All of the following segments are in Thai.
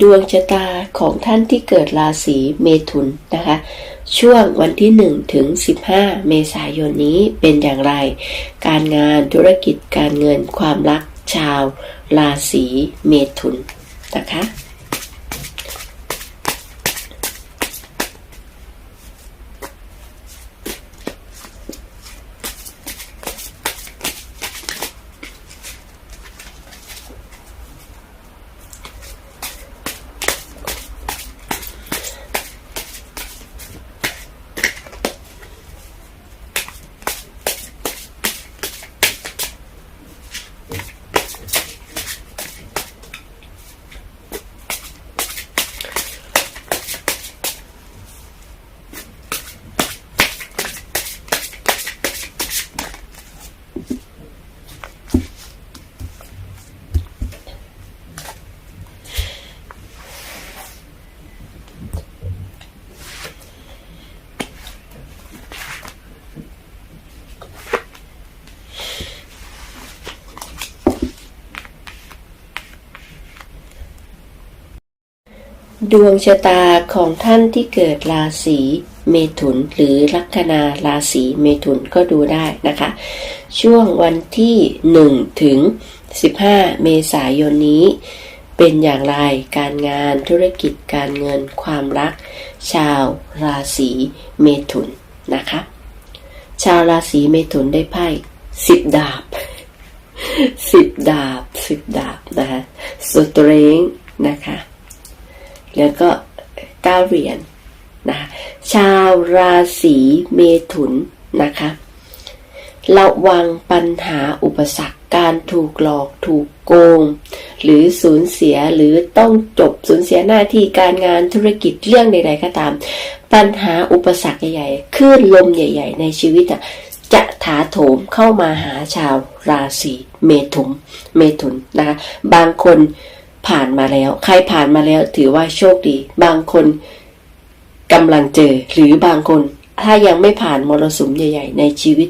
ดวงชะตาของท่านที่เกิดราศีเมถุนนะคะ ช่วงวันที่ 1 ถึง 15 เมษายนนี้เป็นอย่างไร การงานธุรกิจการเงินความรักชาวราศีเมถุนนะคะ ดวงชะตาของท่านที่เกิดราศีเมถุนหรือลัคนาราศีเมถุนก็ดูได้นะคะ ช่วงวันที่ 1 ถึง 15 เมษายนนี้ เป็นอย่างไรการงานธุรกิจการเงินความรัก ชาวราศีเมถุนนะคะ ชาวราศีเมถุนได้ไพ่สิบดาบสิบดาบสิบดาบนะคะสตรงนะคะ แล้วก็เก้าเหรียญนะคะชาวราศีเมถุนนะคะระวังปัญหาอุปสรรคการถูกหลอกถูกโกง หรือสูญเสียหรือต้องจบสูญเสียหน้าที่การงานธุรกิจเรื่องใดๆก็ตาม ปัญหาอุปสรรคใหญ่ๆคลื่นลมใหญ่ ๆ ในชีวิตอะจะถาโถมเข้ามาหาชาวราศีเมถุนเมถุนนะคะบางคน ผ่านมาแล้ว ใครผ่านมาแล้วถือว่าโชคดี บางคนกำลังเจอ หรือบางคน ถ้ายังไม่ผ่านมรสุมใหญ่ ๆ ในชีวิต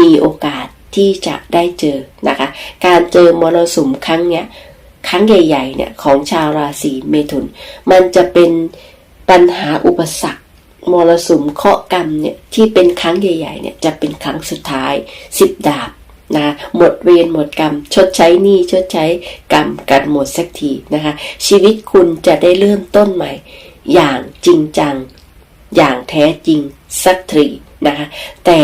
มีโอกาสที่จะได้เจอนะคะ การเจอมรสุมครั้งเนี้ยครั้งใหญ่ ๆ เนี่ยของชาวราศีเมถุน มันจะเป็นปัญหาอุปสรรคมรสุมเคาะกรรมเนี่ยที่เป็นครั้งใหญ่ ๆ เนี่ยจะเป็นครั้งสุดท้ายสิบดาบ นะหมดเวรหมดกรรม ชดใช้หนี้ชดใช้กรรมกันหมดสักทีนะคะ ชีวิตคุณจะได้เริ่มต้นใหม่ อย่างจริงจัง อย่างแท้จริงสักทีนะคะแต่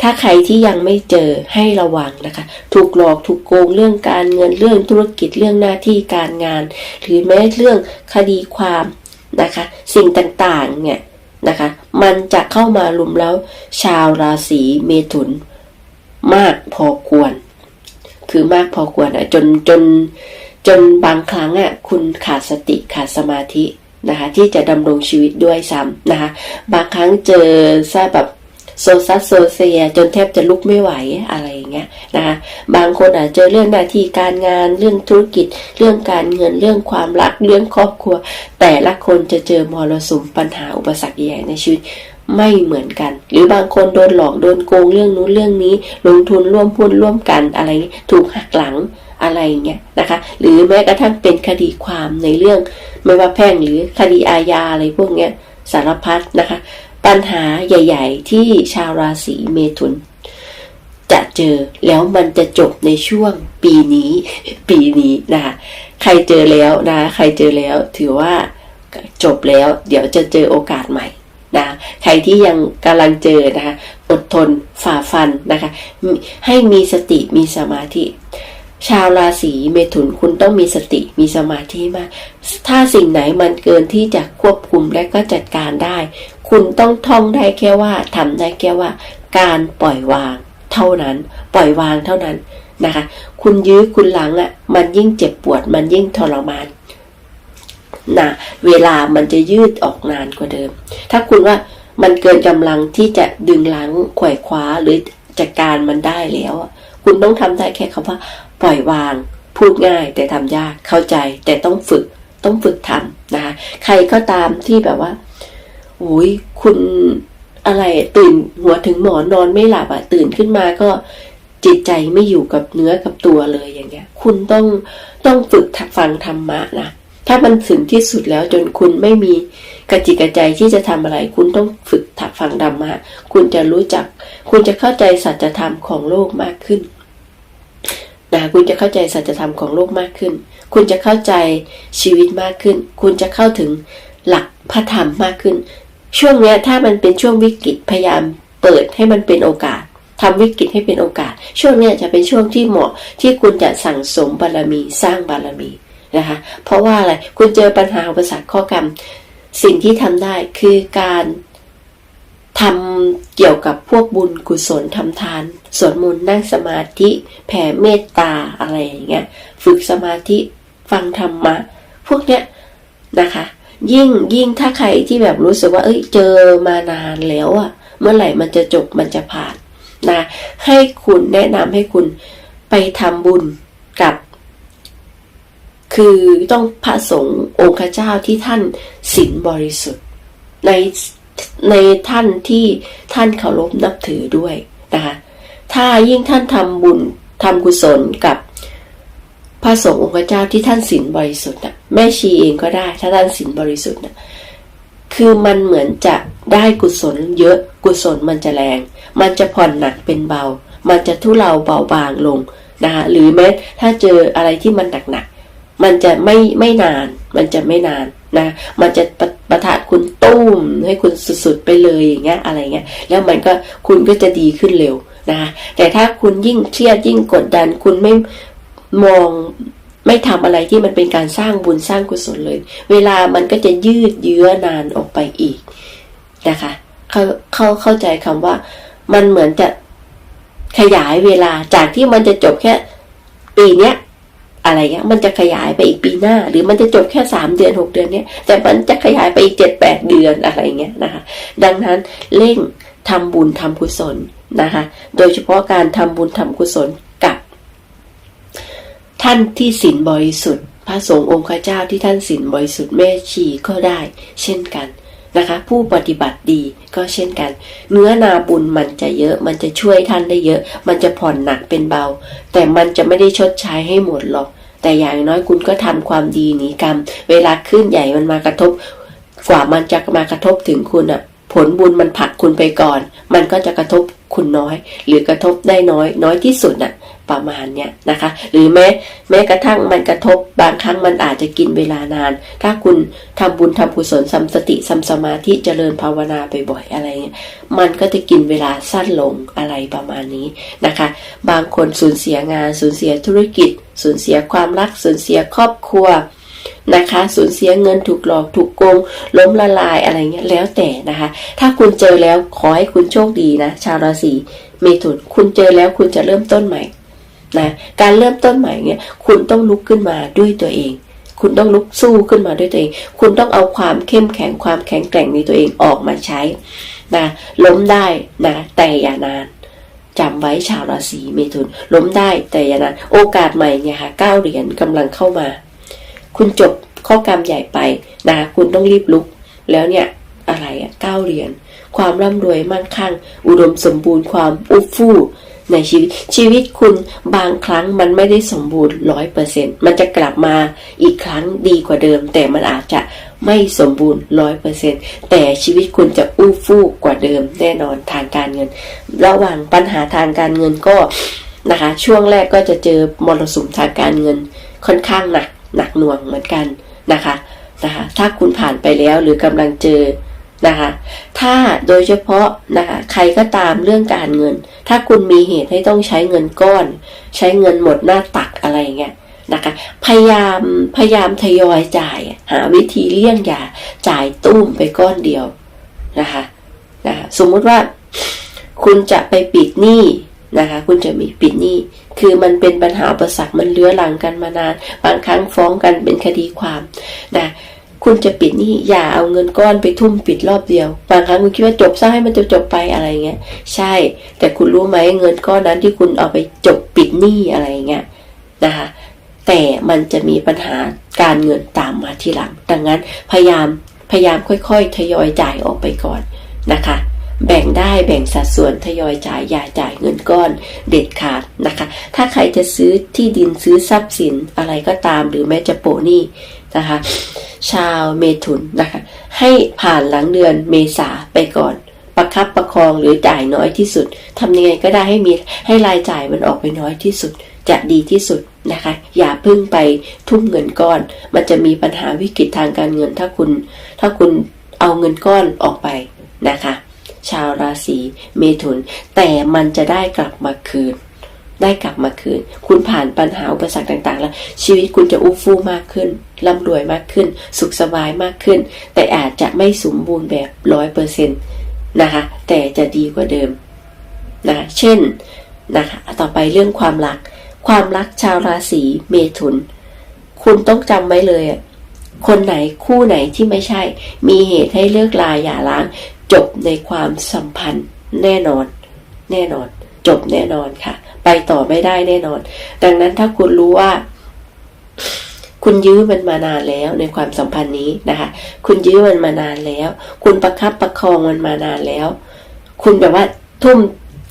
ถ้าใครที่ยังไม่เจอให้ระวังนะคะ ถูกหลอกถูกโกงเรื่องการเงินเรื่องธุรกิจเรื่องหน้าที่การงาน หรือแม้เรื่องคดีความนะคะ สิ่งต่างๆเนี่ยนะคะ มันจะเข้ามาลุมแล้วชาวราศีเมถุน มากพอควร คือมากพอควรอะจนจนจนบางครั้งอะคุณขาดสติขาดสมาธินะคะที่จะดำรงชีวิตด้วยซ้ำนะคะบางครั้งเจอซะแบบโซซัสโซเซียจนแทบจะลุกไม่ไหวอะไรอย่างเงี้ยนะคะบางคนอาจเจอเรื่องหน้าที่การงานเรื่องธุรกิจ เรื่องการเงินเรื่องความรักเรื่องครอบครัว แต่ละคนจะเจอมรสุมปัญหาอุปสรรคใหญ่ในชีวิต ไม่เหมือนกัน หรือบางคนโดนหลอกโดนโกงเรื่องนู้นเรื่องนี้ ลงทุนร่วมพุนร่วมกันอะไรอย่างงี้ถูกหักหลังอะไรอย่างเงี้ยนะคะ หรือแม้กระทั่งเป็นคดีความในเรื่อง ไม่ว่าแพ่งหรือคดีอาญาอะไรพวกเนี้ยสารพัดนะคะ ปัญหาใหญ่ ๆ ที่ชาวราศีเมถุน จะเจอแล้วมันจะจบในช่วงปีนี้ ปีนี้นะคะใครเจอแล้วนะ ใครเจอแล้วถือว่าจบแล้ว เดี๋ยวจะเจอโอกาสใหม่ นะใครที่ยังกำลังเจอนะคะอดทนฝ่าฟันนะคะ ให้มีสติมีสมาธิ ชาวราศีเมถุนคุณต้องมีสติมีสมาธิมาก ถ้าสิ่งไหนมันเกินที่จะควบคุมและก็จัดการได้ คุณต้องท่องได้แค่ว่าทำได้แค่ว่า การปล่อยวาง เท่านั้น ปล่อยวางเท่านั้นนะคะ คุณยื้อคุณหลังอะ่ะ มันยิ่งเจ็บปวด มันยิ่งทรมาน นะเวลามันจะยืดออกนานกว่าเดิม ถ้าคุณว่ามันเกินกำลังที่จะดึงล้างขว่คว้าหรือจัดการมันได้แล้วอะคุณต้องทำได้แค่คำว่า ปล่อยวาง พูดง่ายแต่ทำยากเข้าใจแต่ต้องฝึกต้องฝึกทำนะคะใครก็ตามที่แบบว่าโอ้ยคุณอะไรตื่นหัวถึงหมอนนอนไม่หลับอะตื่นขึ้นมาก็จิตใจไม่อยู่กับเนื้อกับตัวเลยอย่างเงี้ย คุณต้องต้องฝึกฟังธรรมะนะ ถ้ามันถึงที่สุดแล้วจนคุณไม่มีกระจิกกระใจที่จะทำอะไร คุณต้องฝึกถักฟังธรรมะคุณจะรู้จัก คุณจะเข้าใจสัจธรรมของโลกมากขึ้นนะคุณจะเข้าใจสัจธรรมของโลกมากขึ้น คุณจะเข้าใจชีวิตมากขึ้น คุณจะเข้าถึงหลักพระธรรมมากขึ้น ช่วงนี้ถ้ามันเป็นช่วงวิกฤตพยายามเปิดให้มันเป็นโอกาสทำวิกฤตให้เป็นโอกาส ช่วงนี้จะเป็นช่วงที่เหมาะที่คุณจะสั่งสมบารมีสร้างบารมี นะคะ เพราะว่าอะไรคุณเจอปัญหาอุปสรรคข้อกรรม สิ่งที่ทำได้คือการทำเกี่ยวกับพวกบุญกุศลทำทานสวดมนต์นั่งสมาธิแผ่เมตตาอะไรอย่างเงี้ยฝึกสมาธิฟังธรรมะพวกเนี้ยนะคะ ยิ่งยิ่งถ้าใครที่แบบรู้สึกว่า เอ้ยเจอมานานแล้วอะเมื่อไหร่มันจะจบมันจะผ่านนะให้คุณแนะนำให้คุณไปทำบุญกับ คือต้องพระสงฆ์องค์เจ้าที่ท่านศีลบริสุทธิ์ ในในท่านที่ท่านเคารพนับถือด้วยนะคะถ้ายิ่งท่านทำบุญทำกุศลกับพระสงฆ์องค์เจ้าที่ท่านศีลบริสุทธิ์นะแม่ชีเองก็ได้ ถ้าท่านศีลบริสุทธิ์นะคือมันเหมือนจะได้กุศลเยอะกุศลมันจะแรง มันจะผ่อนหนักเป็นเบา มันจะทุเลาเบาบางลงนะคะหรือแม้ถ้าเจออะไรที่มันหนักๆ มันจะไม่ไม่นาน มันจะไม่นานนะ มันจะประประทะคุณตุ้มให้คุณสุดๆไปเลยอย่างเงี้ยอะไรเงี้ย แล้วมันก็คุณก็จะดีขึ้นเร็วนะคะแต่ถ้าคุณยิ่งเครียดยิ่งกดดัน คุณไม่มองไม่ทำอะไรที่มันเป็นการสร้างบุญสร้างกุศลเลย เวลามันก็จะยืดเยื้อนานออกไปอีกนะคะ เขาเขาเข้าใจคำว่า มันเหมือนจะขยายเวลาจากที่มันจะจบแค่ปีเนี้ย อะไรเงี้ยมันจะขยายไปอีกปีหน้า หรือมันจะจบแค่สามเดือนหกเดือนเนี้ยแต่มันจะขยายไปอีกเจ็ดแปดเดือนอะไรเงี้ยนะคะ ดังนั้นเร่งทำบุญทำกุศลนะคะ โดยเฉพาะการทำบุญทำกุศลกับ ท่านที่ศีลบริสุทธิ์ พระสงฆ์องค์เจ้าที่ท่านศีลบริสุทธิ์แม่ชีก็ได้ เช่นกัน นะคะ ผู้ปฏิบัติดีก็เช่นกัน เนื้อนาบุญมันจะเยอะ มันจะช่วยท่านได้เยอะ มันจะผ่อนหนักเป็นเบา แต่มันจะไม่ได้ชดใช้ให้หมดหรอก แต่อย่างน้อยคุณก็ทำความดีหนีกรรม เวลาขึ้นใหญ่มันมากระทบ กว่ามันจะมากระทบถึงคุณอะผลบุญมันผลักคุณไปก่อน มันก็จะกระทบคุณน้อย หรือกระทบได้น้อยน้อยที่สุดน่ะ ประมาณเนี้ยนะคะ หรือแม้แม้กระทั่งมันกระทบบางครั้งมันอาจจะกินเวลานาน ถ้าคุณทำบุญทำกุศลสัมสติสัมสมาธิเจริญภาวนาไปบ่อยอะไรเงี้ยมันก็จะกินเวลาสั้นลงอะไรประมาณนี้นะคะ บางคนสูญเสียงานสูญเสียธุรกิจ สูญเสียความรักสูญเสียครอบครัวนะคะสูญเสียเงินถูกหลอกถูกโกง ล้มละลายอะไรเงี้ยแล้วแต่นะคะ ถ้าคุณเจอแล้วขอให้คุณโชคดีนะ ชาวราศีเมถุนคุณเจอแล้วคุณจะเริ่มต้นใหม่ นะการเริ่มต้นใหม่เนี่ยคุณต้องลุกขึ้นมาด้วยตัวเอง คุณต้องลุกสู้ขึ้นมาด้วยตัวเอง คุณต้องเอาความเข้มแข็งความแข็งแกร่งในตัวเองออกมาใช้นะล้มได้นะแต่อย่านานจำไว้ชาวราศีเมถุน ล้มได้แต่อย่านานโอกาสใหม่เนี่ยค่ะเก้าเหรียญกำลังเข้ามา คุณจบข้อกรรมใหญ่ไปนะคุณต้องรีบลุก แล้วเนี่ยอะไรอะเก้าเหรียญความร่ำรวยมั่งคั่ง อุดมสมบูรณ์ความอุฟู่ ในชีวิตชีวิตคุณบางครั้งมันไม่ได้สมบูรณ์ร้อยเปอร์เซ็นมันจะกลับมาอีกครั้งดีกว่าเดิม แต่มันอาจจะไม่สมบูรณ์ร้อยเปอร์เซ็นแต่ชีวิตคุณจะอู้ฟู่กว่าเดิมแน่นอนทางการเงิน ระหว่างปัญหาทางการเงินก็นะคะ ช่วงแรกก็จะเจอมรสุมทางการเงินค่อนข้างหนักหนักหน่วงเหมือนกันนะคะนะคะ ถ้าคุณผ่านไปแล้วหรือกำลังเจอ นะคะ ถ้าโดยเฉพาะนะคะใครก็ตามเรื่องการเงิน ถ้าคุณมีเหตุให้ต้องใช้เงินก้อน ใช้เงินหมดหน้าตักอะไรเงี้ยนะคะพยายามพยายามทยอยจ่าย หาวิธีเลี่ยงอย่าจ่ายตุ้มไปก้อนเดียวนะคะนะคะสมมุติว่าคุณจะไปปิดหนี้นะคะ คุณจะมีปิดหนี้คือมันเป็นปัญหาอุปสรรคมันเลื้อหลังกันมานาน บางครั้งฟ้องกันเป็นคดีความนะ คุณจะปิดนี้อย่าเอาเงินก้อนไปทุ่มปิดรอบเดียว บางครั้งคุณคิดว่าจบซะให้มันจบจบไปอะไรเงี้ย ใช่ แต่คุณรู้ไหมเงินก้อนนั้นที่คุณเอาไปจบปิดหนี้อะไรเงี้ยนะคะ แต่มันจะมีปัญหาการเงินตามมาทีหลัง ดังนั้นพยายามพยายามค่อยๆ ทยอยจ่ายออกไปก่อนนะคะแบ่งได้แบ่งสัดส่วนทยอยจ่ายอย่าจ่ายเงินก้อนเด็ดขาดนะคะ ถ้าใครจะซื้อที่ดินซื้อทรัพย์สินอะไรก็ตามหรือแม้จะโปนี้นะคะ ชาวเมถุนนะคะ ให้ผ่านหลังเดือนเมษาไปก่อนประคับประคองหรือจ่ายน้อยที่สุดทำยังไงก็ได้ให้มีให้รายจ่ายมันออกไปน้อยที่สุด จะดีที่สุดนะคะ อย่าพึ่งไปทุ่มเงินก้อน มันจะมีปัญหาวิกฤตทางการเงินถ้าคุณ ถ้าคุณเอาเงินก้อนออกไปนะคะ ชาวราศีเมถุน แต่มันจะได้กลับมาคืน ได้กลับมาคืน คุณผ่านปัญหาอุปสรรคต่างๆ แล้ว ชีวิตคุณจะอุ้ฟู่มากขึ้นร่ำรวยมากขึ้น สุขสบายมากขึ้น แต่อาจจะไม่สมบูรณ์แบบร้อยเปอร์เซ็นต์นะคะ แต่จะดีกว่าเดิมนะคะเช่นนะคะต่อไปเรื่องความรัก ความรักชาวราศีเมถุน คุณต้องจำไว้เลย คนไหนคู่ไหนที่ไม่ใช่ มีเหตุให้เลิกลาอย่าล้าง จบในความสัมพันธ์แน่นอน แน่นอน จบแน่นอนค่ะไปต่อไม่ได้แน่นอน ดังนั้นถ้าคุณรู้ว่า คุณยื้อมันมานานแล้วในความสัมพันธ์นี้นะคะ คุณยื้อมันมานานแล้ว คุณประคับประคองมันมานานแล้ว คุณแบบว่าทุ่ม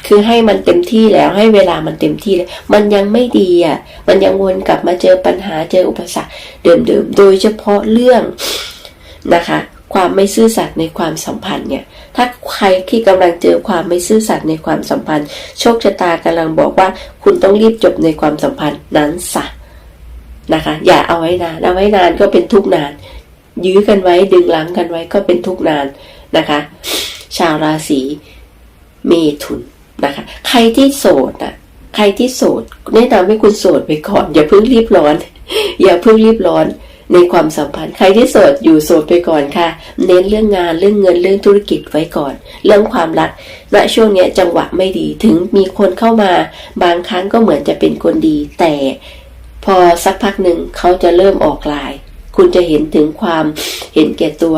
คือให้มันเต็มที่แล้วให้เวลามันเต็มที่แล้วมันยังไม่ดีอะ มันยังวนกลับมาเจอปัญหาเจออุปสรรคเดิมๆโดยเฉพาะเรื่องนะคะ ความไม่ซื่อสัตย์ในความสัมพันธ์เนี่ย ถ้าใครที่กำลังเจอความไม่ซื่อสัตย์ในความสัมพันธ์ โชคชะตากำลังบอกว่าคุณต้องรีบจบในความสัมพันธ์นั้นซะนะคะ อย่าเอาไว้นานเอาไว้นานก็เป็นทุกข์นาน ยื้อกันไว้ดึงหลังกันไว้ก็เป็นทุกข์นานนะคะ ชาวราศีเมถุนนะคะ ใครที่โสดอะใครที่โสดแนะนำให้คุณโสดไปก่อน อย่าเพิ่งรีบร้อน อย่าเพิ่งรีบร้อน ในความสัมพันธ์ ใครที่โสดอยู่โสดไปก่อนค่ะ เน้นเรื่องงานเรื่องเงินเรื่องธุรกิจไว้ก่อน เรื่องความรักณช่วงนี้จังหวะไม่ดีถึงมีคนเข้ามา บางครั้งก็เหมือนจะเป็นคนดี แต่พอสักพักหนึ่งเขาจะเริ่มออกลาย คุณจะเห็นถึงความเห็นแก่ตัว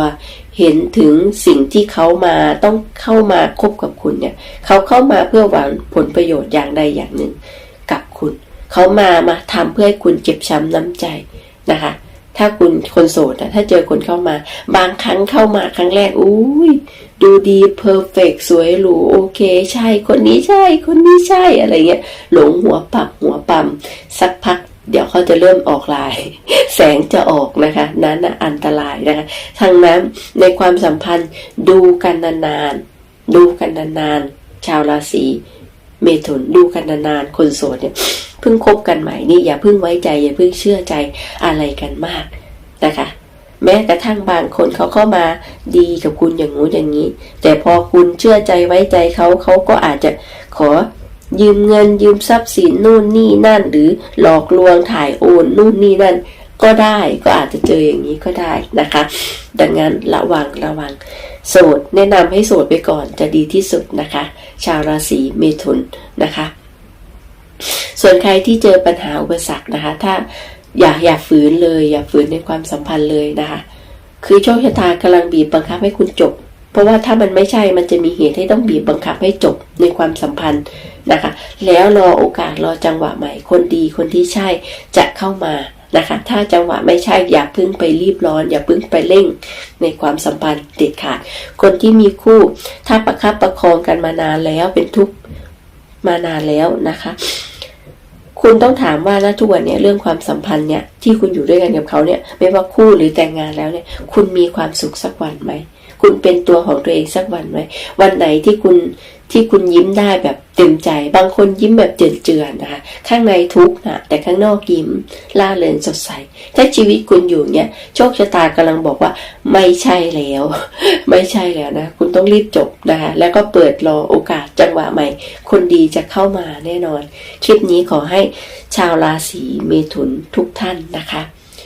เห็นถึงสิ่งที่เขามาต้องเข้ามาคบกับคุณเนี่ย เขาเข้ามาเพื่อหวังผลประโยชน์อย่างใดอย่างหนึ่ง กับคุณ เขามามาทำเพื่อให้คุณเจ็บช้ำน้ำใจนะคะ ถ้าคุณคนโสดอะถ้าเจอคนเข้ามา บางครั้งเข้ามาครั้งแรกอุ้ยดูดีเพอร์เฟกสวยหรูโอเค ใช่คนนี้ใช่ คนนี้ใช่อะไรเงี้ย หลงหัวปักหัวปั๊มสักพักเดี๋ยวเขาจะเริ่มออกลาย แสงจะออกนะคะ นั้นนะอันตรายนะคะทางนั้นในความสัมพันธ์ดูกันนานๆดูกันนานๆชาวราศีเมถุนดูกันนานๆคนโสดเนี่ย เพิ่งคบกันใหม่นี่อย่าเพิ่งไว้ใจ อย่าเพิ่งเชื่อใจอะไรกันมากนะคะ แม้กระทั่งบางคนเขาเข้ามาดีกับคุณอย่างงู้นอย่างนี้ แต่พอคุณเชื่อใจไว้ใจเขาเขาก็อาจจะขอยืมเงินยืมทรัพย์สินนู่นนี่นั่น หรือหลอกลวงถ่ายโอนนู่นนี่นั่น ก็ได้ก็อาจจะเจออย่างนี้ก็ได้นะคะ ดังนั้นระวังระวัง โสดแนะนำให้โสดไปก่อนจะดีที่สุดนะคะ ชาวราศีเมถุนนะคะ ส่วนใครที่เจอปัญหาอุปสรรคนะคะ ถ้าอย่าอย่าฝืนเลย อย่าฝืนในความสัมพันธ์เลยนะคะ คือโชคชะตากำลังบีบบังคับให้คุณจบ เพราะว่าถ้ามันไม่ใช่มันจะมีเหตุให้ต้องบีบบังคับให้จบในความสัมพันธ์นะคะ แล้วรอโอกาสรอจังหวะใหม่ คนดีคนที่ใช่จะเข้ามานะคะ ถ้าจังหวะไม่ใช่อย่าพึ่งไปรีบร้อน อย่าพึ่งไปเร่งในความสัมพันธ์เด็ดขาด คนที่มีคู่ถ้าประคับประคองกันมานานแล้วเป็นทุกข์มานานแล้วนะคะ คุณต้องถามว่าณทุกวันเนี้ยเรื่องความสัมพันธ์เนี่ยที่คุณอยู่ด้วยกันกับเขาเนี่ยไม่ว่าคู่หรือแต่งงานแล้วเนี่ยคุณมีความสุขสักวันไหมคุณเป็นตัวของตัวเองสักวันไหมวันไหนที่คุณ ที่คุณยิ้มได้แบบเต็มใจ บางคนยิ้มแบบเจือนๆนะคะ ข้างในทุกข์นะแต่ข้างนอกยิ้มล่าเริงสดใส ถ้าชีวิตคุณอยู่เนี่ยโชคชะตากำลังบอกว่า ไม่ใช่แล้ว ไม่ใช่แล้วนะ คุณต้องรีบจบนะคะ แล้วก็เปิดรอโอกาสจังหวะใหม่ คนดีจะเข้ามาแน่นอน คลิปนี้ขอให้ชาวราศีเมถุนทุกท่านนะคะ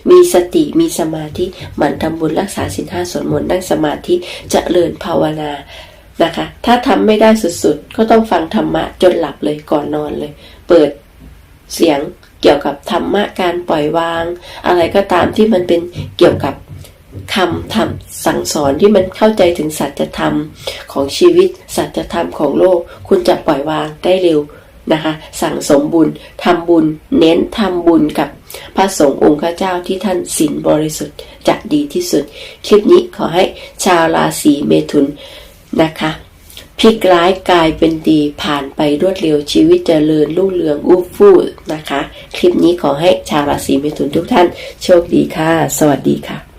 มีสติมีสมาธิหมั่นทำบุญรักษาศีลห้าสวดมนต์นั่งสมาธิเจริญภาวนา นะคะ ถ้าทำไม่ได้สุดๆ ก็ต้องฟังธรรมะจนหลับเลยก่อนนอนเลย เปิดเสียงเกี่ยวกับธรรมะการปล่อยวาง อะไรก็ตามที่มันเป็นเกี่ยวกับคำธรรมสั่งสอนที่มันเข้าใจถึงสัจธรรมของชีวิต สัจธรรมของโลก คุณจะปล่อยวางได้เร็วนะคะ สั่งสมบุญทำบุญ เน้นทำบุญกับพระสงฆ์องค์ข้าเจ้าที่ท่านศีลบริสุทธิ์จะดีที่สุด คลิปนี้ขอให้ชาวราศีเมถุน นะคะพลิกร้ายกลายเป็นดีผ่านไปรวดเร็วชีวิตเจริญรุ่งเรืองอู้ฟู่นะคะ คลิปนี้ขอให้ชาวราศีเมถุนทุกท่านโชคดีค่ะ สวัสดีค่ะ